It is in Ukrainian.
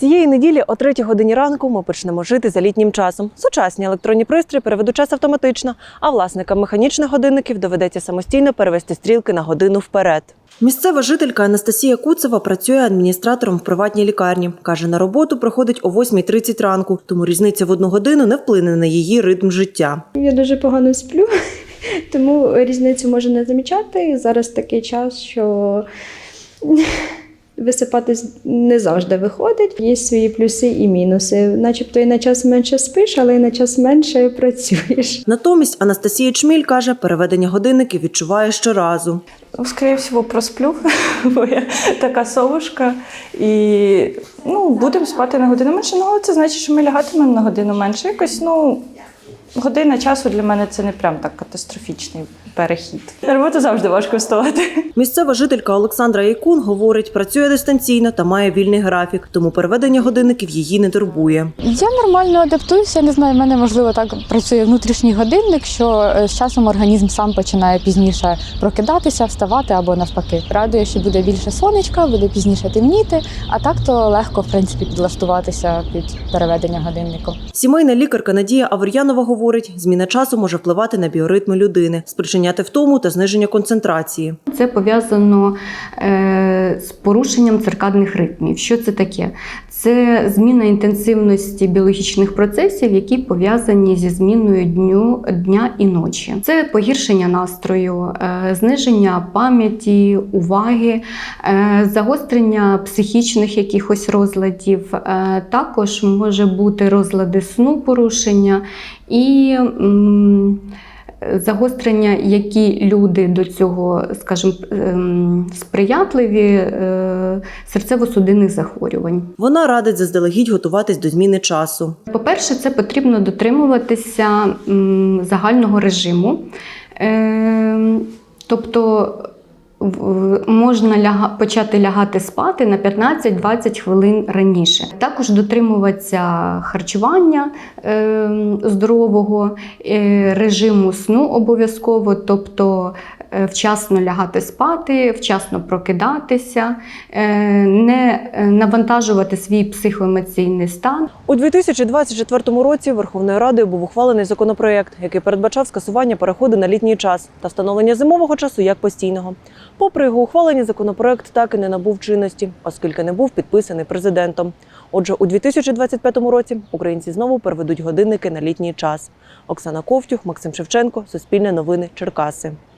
Цієї неділі о 3 годині ранку ми почнемо жити за літнім часом. Сучасні електронні пристрої переведуть час автоматично, а власникам механічних годинників доведеться самостійно перевести стрілки на годину вперед. Місцева жителька Анастасія Куцева працює адміністратором в приватній лікарні. Каже, на роботу приходить о 8.30 ранку, тому різниця в одну годину не вплине на її ритм життя. Я дуже погано сплю, тому різницю можу не замічати. Зараз такий час, що висипатись не завжди виходить. Є свої плюси і мінуси. Начебто і на час менше спиш, але і на час менше працюєш. Натомість Анастасія Чміль каже, переведення годинників відчуває щоразу. Ну, Скорее всего, просплю, бо я така совушка. І ну, будемо спати на годину менше. Ну, але це значить, що ми лягатимемо на годину менше. Якось, ну, година часу для мене це не прям так катастрофічний перехід. На роботу завжди важко вставати. Місцева жителька Олександра Яйкун говорить, працює дистанційно та має вільний графік, тому переведення годинників її не турбує. Я нормально адаптуюся. Я не знаю, в мене можливо так працює внутрішній годинник, що е, з часом організм сам починає пізніше прокидатися, вставати або навпаки. Радує, що буде більше сонечка, буде пізніше темніти, а так то легко в принципі підлаштуватися під переведення годиннику. Сімейна лікарка Надія Авер'янова говорить, зміна часу може впливати на біоритми людини, спричиняти втому та зниження концентрації. Це пов'язано е, з порушенням циркадних ритмів. Що це таке? Це зміна інтенсивності біологічних процесів, які пов'язані зі зміною дню, дня і ночі. Це погіршення настрою, е, зниження пам'яті, уваги, е, загострення психічних якихось розладів. Е, також може бути розлади сну, порушення і. Загострення, які люди до цього, скажімо, ем, сприятливі е, серцево-судинних захворювань. Вона радить заздалегідь готуватись до зміни часу. По-перше, це потрібно дотримуватися загального режиму. Ем, Тобто можна ляга, почати лягати спати на 15-20 хвилин раніше. Також дотримуватися харчування е, здорового, е, режиму сну обов'язково, тобто вчасно лягати спати, вчасно прокидатися, е, не е, навантажувати свій психоемоційний стан. У 2024 році Верховною Радою був ухвалений законопроект, який передбачав скасування переходу на літній час та встановлення зимового часу як постійного. Попри його ухвалення, законопроект так і не набув чинності, оскільки не був підписаний президентом. Отже, у 2025 році українці знову переведуть годинники на літній час. Оксана Ковтюх, Максим Шевченко, Суспільне новини, Черкаси.